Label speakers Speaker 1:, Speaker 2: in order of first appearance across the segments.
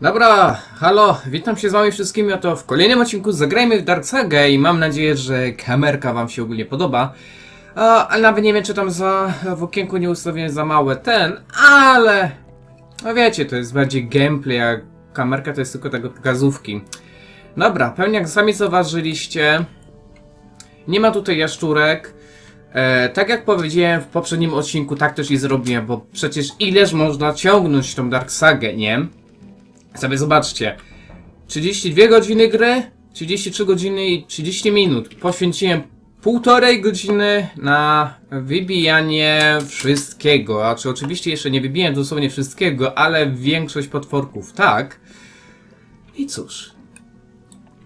Speaker 1: Dobra, halo, witam się z wami wszystkimi, oto w kolejnym odcinku zagrajmy w Dark Saga i mam nadzieję, że kamerka wam się ogólnie podoba. A, ale nawet nie wiem, czy tam za, w okienku nie ustawiłem za małe ten, ale... No wiecie, to jest bardziej gameplay, a kamerka to jest tylko tego pokazówki. Dobra, pewnie jak sami zauważyliście, nie ma tutaj jaszczurek. E, tak jak powiedziałem w poprzednim odcinku, tak też i zrobiłem, bo przecież ileż można ciągnąć tą Dark Sagę, nie? Sobie zobaczcie. 32 godziny gry, 33 godziny i 30 minut. Poświęciłem półtorej godziny na wybijanie wszystkiego. A czy oczywiście jeszcze nie wybiłem dosłownie wszystkiego, ale większość potworków tak. I cóż.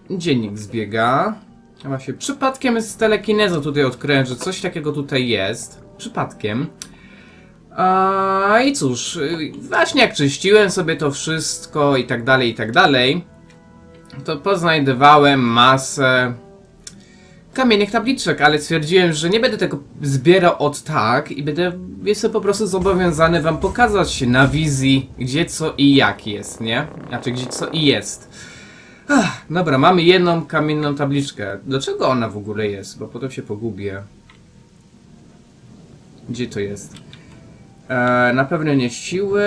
Speaker 1: Dziennik zbiega. A Właśnie przypadkiem z telekinezą tutaj odkryłem, że coś takiego tutaj jest. Przypadkiem. A, I cóż, y, właśnie jak czyściłem sobie to wszystko i tak dalej, i tak dalej, to poznajdowałem masę kamiennych tabliczek, ale stwierdziłem, że nie będę tego zbierał od tak i będę, jestem po prostu zobowiązany wam pokazać na wizji, gdzie co i jak jest, nie? Znaczy, gdzie co i jest. Ach, dobra, mamy jedną kamienną tabliczkę. Dlaczego ona w ogóle jest? Bo potem się pogubię. Gdzie to jest? E, na pewno nie siły.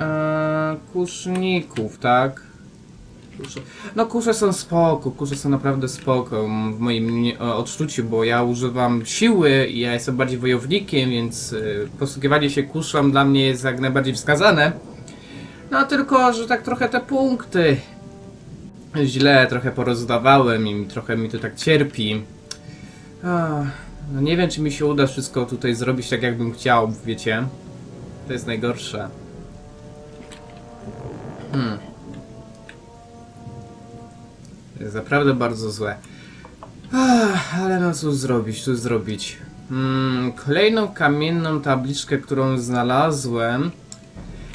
Speaker 1: E, kuszników, tak? Kusze. No kusze są spoko, kusze są naprawdę spoko w moim e, odczuciu, bo ja używam siły i ja jestem bardziej wojownikiem, więc y, posługiwanie się kuszą dla mnie jest jak najbardziej wskazane. No tylko, że tak trochę te punkty źle trochę porozdawałem i trochę mi to tak cierpi. Ach, no nie wiem, czy mi się uda wszystko tutaj zrobić tak, jakbym chciał, wiecie? To jest najgorsze. Hmm. To jest naprawdę bardzo złe. Ach, ale no cóż zrobić, cóż zrobić. Hmm, kolejną kamienną tabliczkę, którą znalazłem.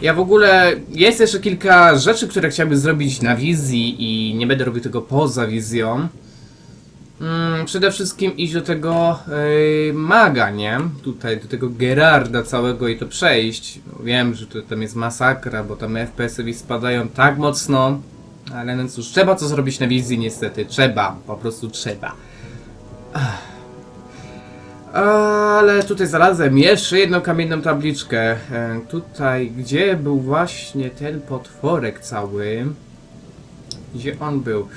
Speaker 1: Ja w ogóle. Jest jeszcze kilka rzeczy, które chciałbym zrobić na wizji i nie będę robił tego poza wizją. Przede wszystkim iść do tego yy, maga, nie? Tutaj, do tego Gerarda całego i to przejść. Wiem, że to, tam jest masakra, bo tam FPS-y spadają tak mocno. Ale no cóż, trzeba to zrobić na wizji niestety. Trzeba, po prostu trzeba. Ach. Ale tutaj znalazłem jeszcze jedną kamienną tabliczkę. Tutaj, gdzie był właśnie ten potworek cały? Gdzie on był?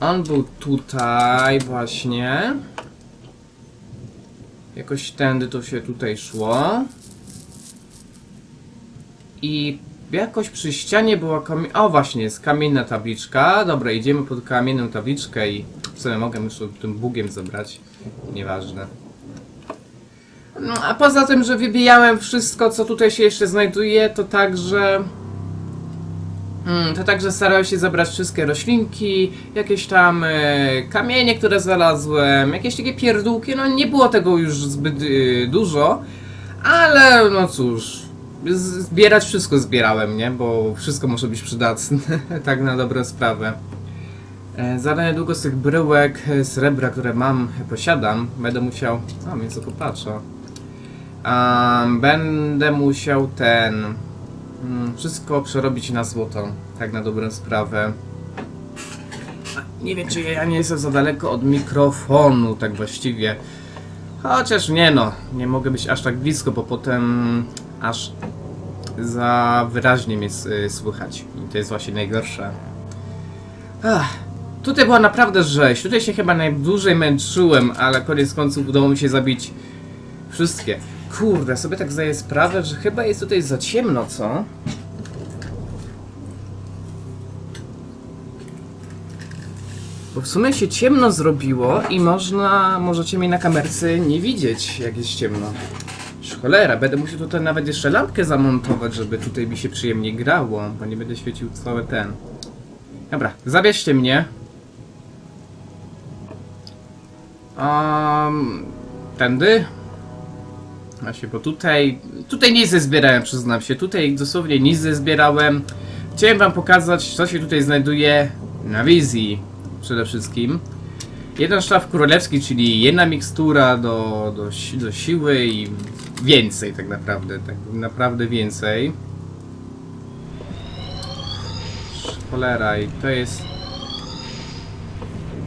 Speaker 1: On był tutaj właśnie. Jakoś tędy to się tutaj szło. I jakoś przy ścianie była. O właśnie, jest kamienna tabliczka. Dobra, idziemy pod kamienną tabliczkę i w sumie mogę już tym bugiem zabrać. Nieważne. No, a poza tym, że wybijałem wszystko, co tutaj się jeszcze znajduje, to także... Mm, to także starałem się zebrać wszystkie roślinki, jakieś tam e, kamienie, które znalazłem, jakieś takie pierdółki, no nie było tego już zbyt e, dużo, ale no cóż, zbierać wszystko zbierałem, nie? Bo wszystko może być przydatne, tak na dobrą sprawę. E, niedługo z tych bryłek e, srebra, które mam, posiadam, będę musiał... A, mięso kopacza. Um, będę musiał ten... Mm, wszystko przerobić na złoto, tak na dobrą sprawę. Nie wiem, czy ja nie jestem za daleko od mikrofonu, tak właściwie. Chociaż nie no, nie mogę być aż tak blisko, bo potem aż za wyraźnie mnie y, słychać. I to jest właśnie najgorsze. Ach, tutaj była naprawdę rzeź. Tutaj się chyba najdłużej męczyłem, ale koniec końców udało mi się zabić wszystkie. Kurde, sobie tak zdaję sprawę, że chyba jest tutaj za ciemno, co? Bo w sumie się ciemno zrobiło i można, możecie mnie na kamerce nie widzieć, jak jest ciemno. Cholera, będę musiał tutaj nawet jeszcze lampkę zamontować, żeby tutaj mi się przyjemnie grało, bo nie będę świecił cały ten. Dobra, zabierzcie mnie. Um, tędy? Właśnie, bo tutaj, tutaj nic nie zbierałem, przyznam się. Tutaj dosłownie nic nie zbierałem. Chciałem wam pokazać, co się tutaj znajduje na wizji przede wszystkim. Jeden szlaf królewski, czyli jedna mikstura do, do, do siły i więcej tak naprawdę, tak naprawdę więcej. cholera i to jest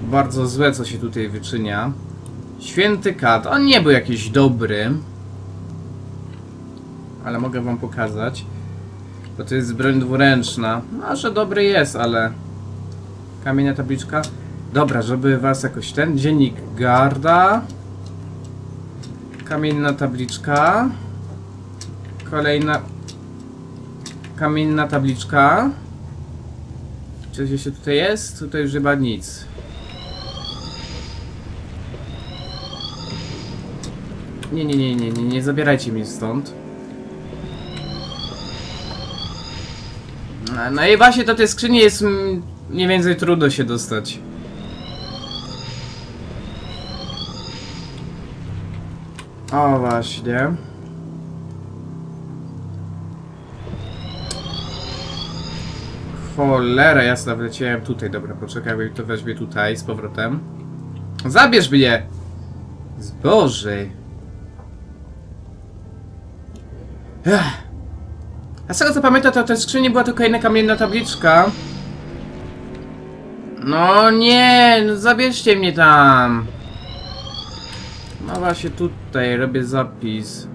Speaker 1: bardzo złe, co się tutaj wyczynia. Święty kat, on nie był jakiś dobry, ale mogę wam pokazać, bo to jest broń dwuręczna. Może dobry jest, ale kamienia tabliczka. Dobra, żeby was jakoś ten dziennik garda. Kamienna tabliczka. Kolejna kamienna tabliczka. Coś jeszcze tutaj jest? Tutaj już chyba nic. Nie, nie, nie, nie, nie, nie zabierajcie mnie stąd. No i właśnie do tej skrzyni jest mniej więcej trudno się dostać. O właśnie. Cholera jasna, wleciałem tutaj. Dobra, poczekaj, bo to weźmie tutaj z powrotem. Zabierz mnie! Zboży. Ech. A z tego co pamiętam, to w tej skrzyni była tylko jedna kamienna tabliczka. No nie, no zabierzcie mnie tam. No właśnie tutaj robię zapis.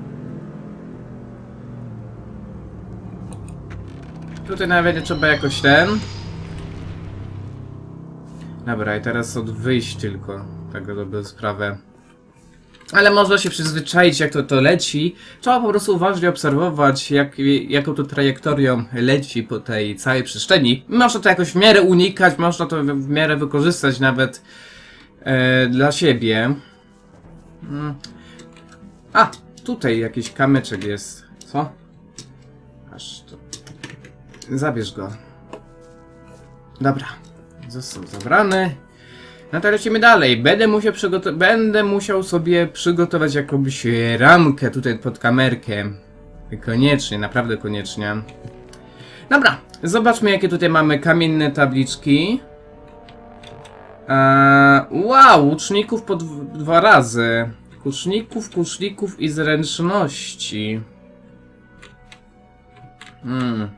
Speaker 1: Tutaj nawet nie trzeba jakoś ten. Dobra, i teraz od wyjść tylko. Tak dobrą sprawę. Ale można się przyzwyczaić, jak to, to leci. Trzeba po prostu uważnie obserwować, jak, jaką to trajektorią leci po tej całej przestrzeni. Można to jakoś w miarę unikać, można to w, miarę wykorzystać nawet e, dla siebie. Mm. A, tutaj jakiś kamyczek jest. Co? Aż to... Zabierz go. Dobra. Został zabrany. No to lecimy dalej. Będę musiał, będę musiał sobie przygotować jakąś ramkę tutaj pod kamerkę. Koniecznie, naprawdę koniecznie. Dobra, zobaczmy jakie tutaj mamy kamienne tabliczki. Eee, wow, łuczników po dw- dwa razy. Kuszników, kuszników i zręczności. Hmm.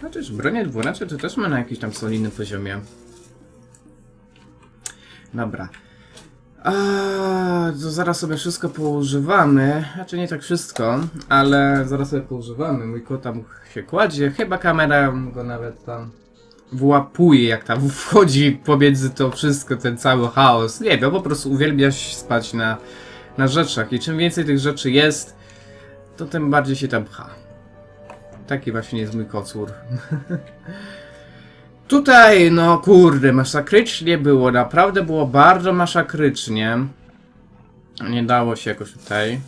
Speaker 1: Chociaż bronię dwuręcze to też ma na jakimś tam solidnym poziomie. Dobra. A, to zaraz sobie wszystko poużywamy. Znaczy nie tak wszystko, ale zaraz sobie poużywamy. Mój kot tam się kładzie. Chyba kamera go nawet tam włapuje, jak tam wchodzi pomiędzy to wszystko, ten cały chaos. Nie wiem, po prostu uwielbia spać na, na rzeczach. I czym więcej tych rzeczy jest, to tym bardziej się tam pcha. Taki właśnie jest mój kocur. Tutaj, no kurde, masakrycznie było, naprawdę było bardzo masakrycznie. Nie dało się jakoś tutaj.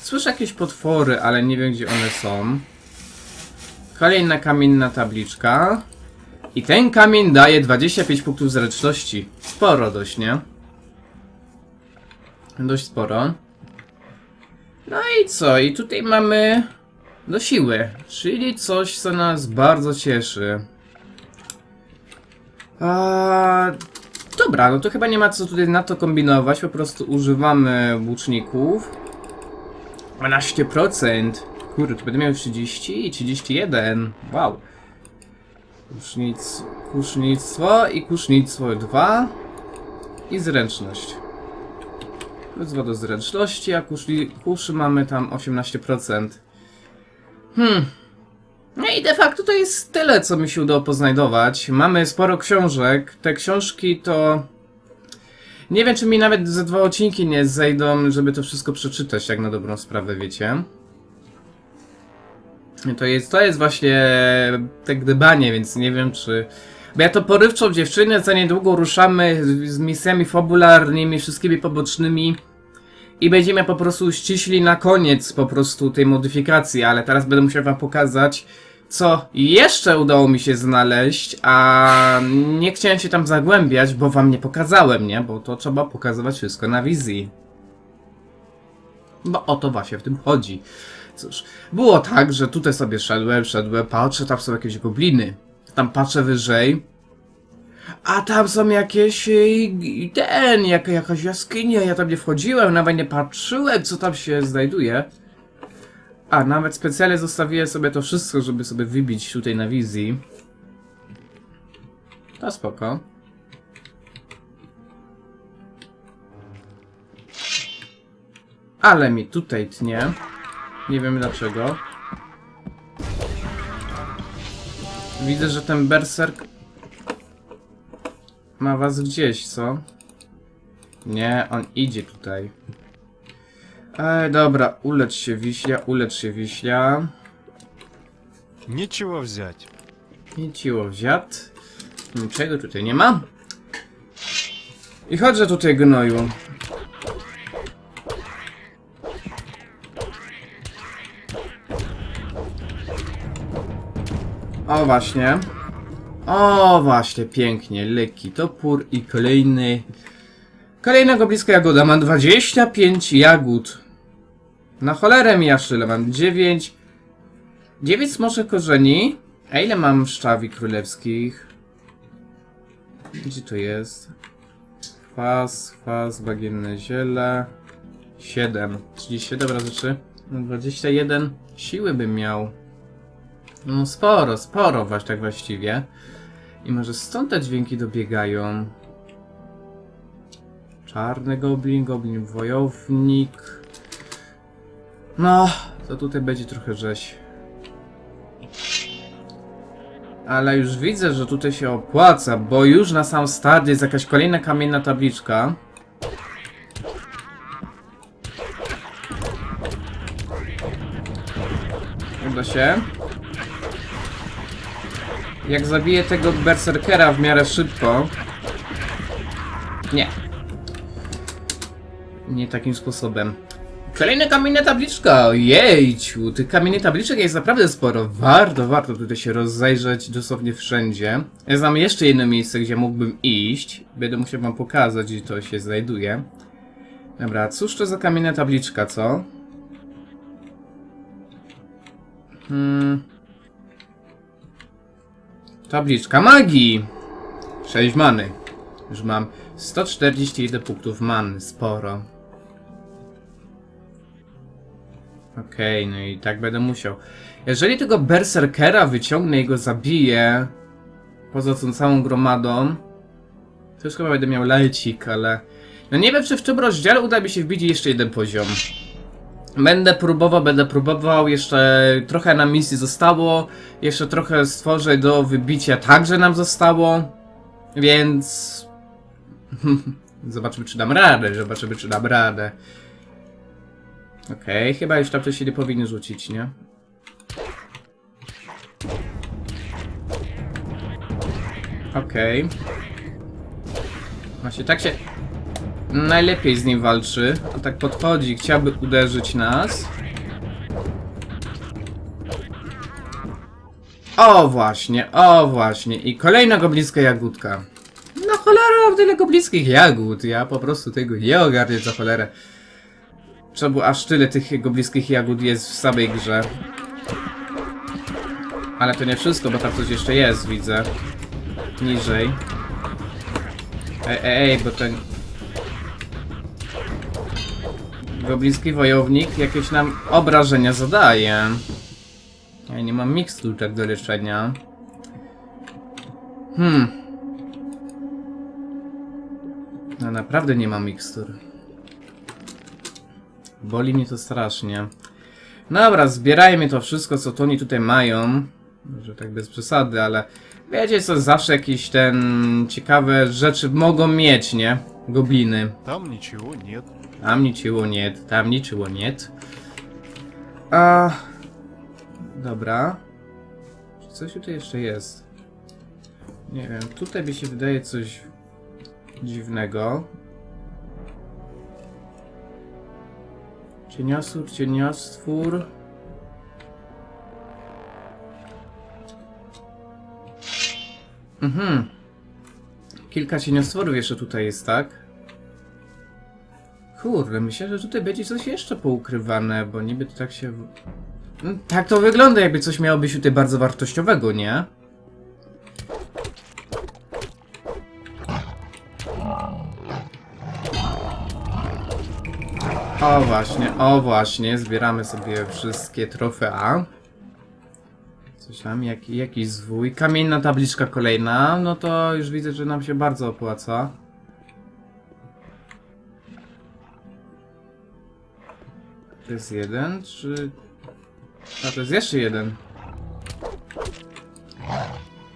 Speaker 1: Słyszę jakieś potwory, ale nie wiem gdzie one są. Kolejna kamienna tabliczka. I ten kamień daje 25 punktów zręczności. Sporo dość, nie? Dość sporo. No i co? I tutaj mamy do siły, czyli coś, co nas bardzo cieszy. A, dobra, no to chyba nie ma co tutaj na to kombinować, po prostu używamy łuczników. 12%. Kurde, to będę miał 30 i 31. Wow. Kusznic, kusznictwo i kusznictwo 2 i zręczność. Plus 2 do zręczności, a kuszli, kuszy mamy tam 18%. Hmm. No i de facto to jest tyle, co mi się udało poznajdować. Mamy sporo książek. Te książki to... Nie wiem, czy mi nawet ze dwa odcinki nie zejdą, żeby to wszystko przeczytać, tak na dobrą sprawę, wiecie. To jest, to jest właśnie te gdybanie, więc nie wiem, czy... Bo ja to porywczą dziewczynę, za niedługo ruszamy z misjami fabularnymi, wszystkimi pobocznymi. I będziemy po prostu ściśli na koniec po prostu tej modyfikacji, ale teraz będę musiał wam pokazać, co jeszcze udało mi się znaleźć, a nie chciałem się tam zagłębiać, bo wam nie pokazałem, nie? Bo to trzeba pokazywać wszystko na wizji. Bo o to właśnie w tym chodzi. Cóż, było tak, że tutaj sobie szedłem, szedłem, patrzę, tam są jakieś gobliny. Tam patrzę wyżej, a tam są jakieś y, ten, jak, jakaś jaskinia, ja tam nie wchodziłem, nawet nie patrzyłem co tam się znajduje. A, nawet specjalnie zostawiłem sobie to wszystko, żeby sobie wybić tutaj na wizji. To spoko. Ale mi tutaj tnie. Nie wiem dlaczego. Widzę, że ten berserk ma was gdzieś, co? Nie, on idzie tutaj. Ej, dobra, ulecz się wiślia, ulecz się wiślia.
Speaker 2: Нечего взять.
Speaker 1: I ciło wziat. Niczego tutaj nie ma. I chodźże tutaj gnoju. O właśnie. O właśnie, pięknie. Lekki topór i kolejny... Kolejna gobliska jagoda. Mam 25 jagód. Na cholerę mi aż tyle. Mam 9... 9 smoczych korzeni. A ile mam szczawi królewskich? Gdzie to jest? Kwas, kwas, bagienne ziele. 7. 37 razy 3. No 21 siły bym miał. No sporo, sporo właśnie tak właściwie. I może stąd te dźwięki dobiegają. Czarny goblin, goblin wojownik. No, to tutaj będzie trochę rzeź. Ale już widzę, że tutaj się opłaca, bo już na sam start jest jakaś kolejna kamienna tabliczka. Uda się. Jak zabiję tego berserkera w miarę szybko. Nie. Nie takim sposobem. Kolejna kamienna tabliczka! Jejciu, tych kamiennych tabliczek jest naprawdę sporo. Warto, warto tutaj się rozejrzeć dosłownie wszędzie. Ja znam jeszcze jedno miejsce, gdzie mógłbym iść. Będę musiał wam pokazać, gdzie to się znajduje. Dobra, cóż to za kamienna tabliczka, co? Hmm. Tabliczka magii! 6 many. Już mam 141 punktów many, sporo. Okej, no i tak będę musiał. Jeżeli tego berserkera wyciągnę i go zabiję, poza tą całą gromadą, to już chyba będę miał lajcik, ale... No nie wiem, czy w tym rozdziale uda mi się wbić jeszcze jeden poziom. Będę próbował, będę próbował, jeszcze trochę na misji zostało, jeszcze trochę stworzę do wybicia także nam zostało, więc... Zobaczymy, czy dam radę, zobaczymy, czy dam radę. Okej, chyba już tam się nie powinien rzucić, nie? Okej. Właśnie tak się najlepiej z nim walczy. On tak podchodzi, chciałby uderzyć nas. O właśnie, o właśnie. I kolejna goblińska jagódka. No cholera, tyle goblińskich jagód. Ja po prostu tego nie ogarnię za cholerę. Czemu aż tyle tych goblińskich jagód jest w samej grze? Ale to nie wszystko, bo tam coś jeszcze jest, widzę. Niżej. Ej, ej, ej, bo ten... Gobliński wojownik jakieś nam obrażenia zadaje. Ja nie mam mikstur tak do leczenia. Hmm. No naprawdę nie mam mikstur. Boli mnie to strasznie. Dobra, zbierajmy to wszystko, co oni tutaj mają. Może tak bez przesady, ale wiecie co, zawsze jakieś ten ciekawe rzeczy mogą mieć, nie? Gobliny.
Speaker 2: Там ничего нет.
Speaker 1: Tam niczego nie, tam niczego nie. A... Dobra. Czy coś tutaj jeszcze jest? Nie wiem, tutaj mi się wydaje coś dziwnego. Cieniosór, cieniostwór. Mhm. Kilka cieniostworów jeszcze tutaj jest, tak? Kurde, myślę, że tutaj będzie coś jeszcze poukrywane, bo niby to tak się... Mm, Tak to wygląda, jakby coś miało być tutaj bardzo wartościowego, nie? O właśnie, o właśnie, zbieramy sobie wszystkie trofea. Coś tam, jak, jakiś zwój. Kamienna tabliczka kolejna, no to już widzę, że nam się bardzo opłaca. To jest jeden, czy... A to jest jeszcze jeden.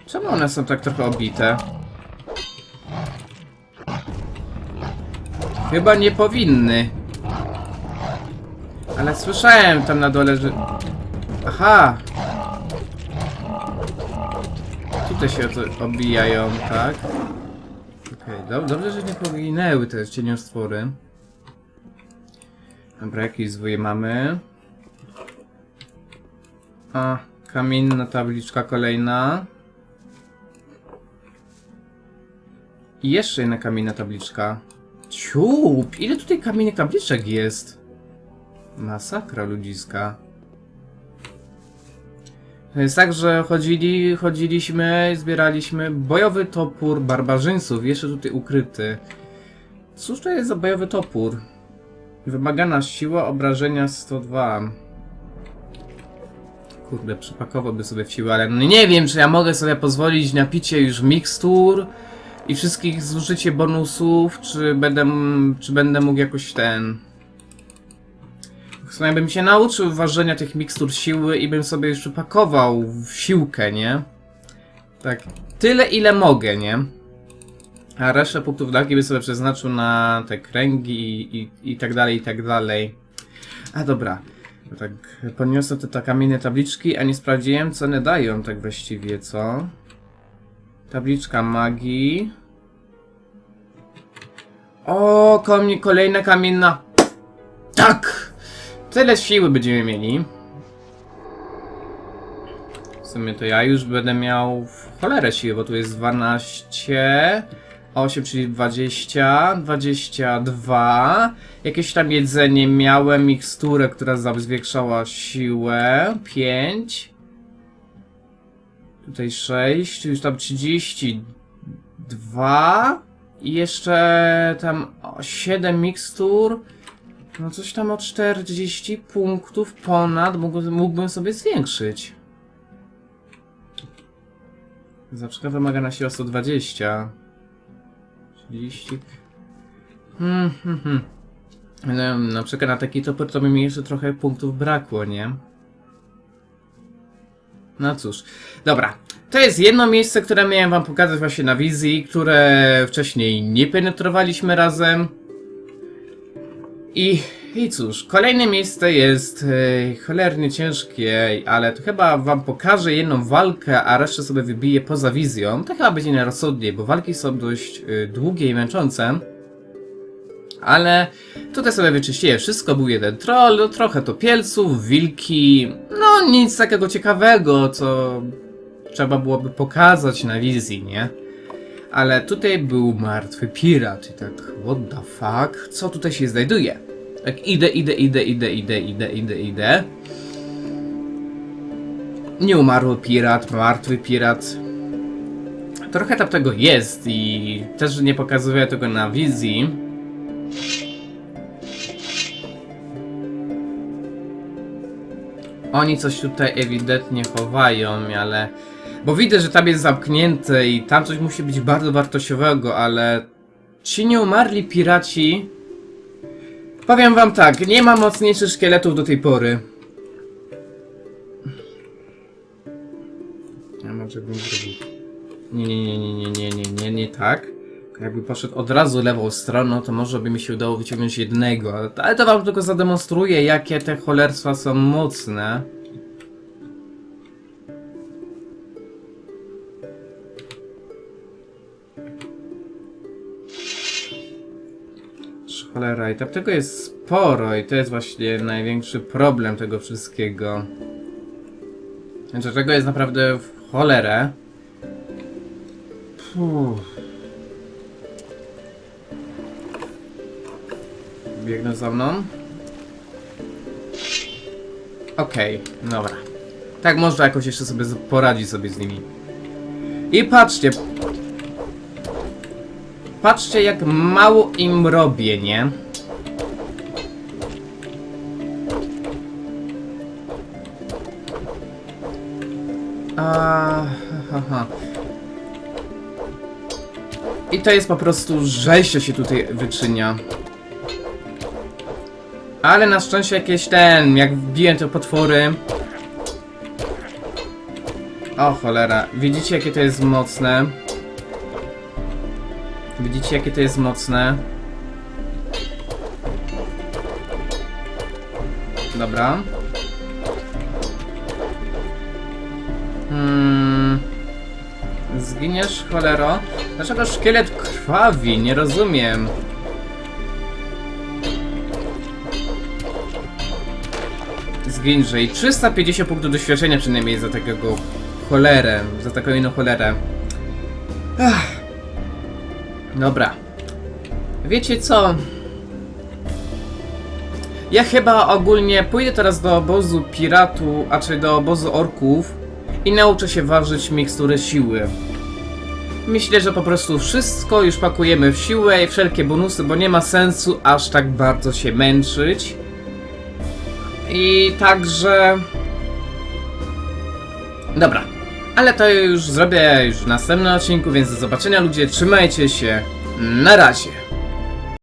Speaker 1: Czemu one są tak trochę obite? Chyba nie powinny. Ale słyszałem tam na dole, że... Aha! Tutaj się obijają, tak? Okej, dob dobrze, że nie poginęły te cieniostwory. Dobra, jakieś zwoje mamy. A, kamienna tabliczka kolejna. I jeszcze jedna kamienna tabliczka. Ciup! Ile tutaj kamiennych tabliczek jest? Masakra ludziska. To jest tak, że chodzili, chodziliśmy, zbieraliśmy bojowy topór barbarzyńców, jeszcze tutaj ukryty. Cóż to jest za bojowy topór? Wymagana siła obrażenia 102. Kurde, przypakowałby sobie w siłę, ale no nie wiem, czy ja mogę sobie pozwolić na picie już mikstur i wszystkich zużycie bonusów, czy będę, czy będę mógł jakoś ten... W sumie bym się nauczył ważenia tych mikstur siły i bym sobie już przypakował w siłkę, nie? Tak, tyle ile mogę, nie? A resztę punktów walki bym sobie przeznaczył na te kręgi i, i, i tak dalej, i tak dalej. A dobra. Tak, podniosę te, te kamienne tabliczki, a nie sprawdziłem, co one dają tak właściwie, co? Tabliczka magii. O, kolejna kamienna. Tak! Tyle siły będziemy mieli. W sumie to ja już będę miał w cholerę siły, bo tu jest 12, 8, czyli 20, 22. Jakieś tam jedzenie miałem, miksturę, która zwiększała siłę, 5. Tutaj 6, już tam 32. I jeszcze tam 7 mikstur. No coś tam o 40 punktów ponad mógłbym, sobie zwiększyć. Zawsze wymagana siła 120. 30. Hmm, hmm, hmm. Ale na przykład na taki topór to by mi jeszcze trochę punktów brakło, nie? No cóż, dobra. To jest jedno miejsce, które miałem wam pokazać właśnie na wizji, które wcześniej nie penetrowaliśmy razem. I, I cóż, kolejne miejsce jest e, cholernie ciężkie, ale to chyba wam pokażę jedną walkę, a resztę sobie wybiję poza wizją. To chyba będzie nierozsądnie, bo walki są dość e, długie i męczące. Ale tutaj sobie wyczyściłem wszystko, był jeden troll, no, trochę topielców, wilki, no nic takiego ciekawego, co trzeba byłoby pokazać na wizji, nie? Ale tutaj był martwy pirat i tak, what the fuck, co tutaj się znajduje? Tak idę, idę, idę, idę, idę, idę, idę, idę. Nieumarły pirat, martwy pirat. Trochę tam tego jest i też nie pokazuję tego na wizji. Oni coś tutaj ewidentnie chowają, ale... Bo widzę, że tam jest zamknięte i tam coś musi być bardzo wartościowego, ale... Ci nieumarli piraci... Powiem wam tak, nie ma mocniejszych szkieletów do tej pory. Ja może bym zrobił... Nie, nie, nie, nie, nie, nie, nie, nie, nie tak. Jakby poszedł od razu lewą stroną, to może by mi się udało wyciągnąć jednego, ale- to wam tylko zademonstruję, jakie te cholerstwa są mocne. Cholera, i tam tego jest sporo i to jest właśnie największy problem tego wszystkiego. Znaczy, tego jest naprawdę w cholerę. Puh. Biegnę za mną. Okej, dobra. Tak można jakoś jeszcze sobie poradzić sobie z nimi. I patrzcie. Patrzcie, jak mało im robię, nie? A, ha, ha. I to jest po prostu rzeźcie się tutaj wyczynia. Ale na szczęście jakieś ten, jak wbiłem te potwory. O cholera, widzicie jakie to jest mocne. Widzicie jakie to jest mocne? Dobra. Hmm. Zginiesz, cholero? Dlaczego szkielet krwawi? Nie rozumiem. Zginże i 350 punktów doświadczenia przynajmniej za takiego cholerę, za taką inną cholerę. Ach. Dobra. Wiecie co? Ja chyba ogólnie pójdę teraz do obozu piratu, a czy do obozu orków i nauczę się ważyć mikstury siły. Myślę, że po prostu wszystko już pakujemy w siłę i wszelkie bonusy, bo nie ma sensu aż tak bardzo się męczyć. I także... Dobra, ale to już zrobię już w następnym odcinku, więc do zobaczenia ludzie, trzymajcie się, na razie.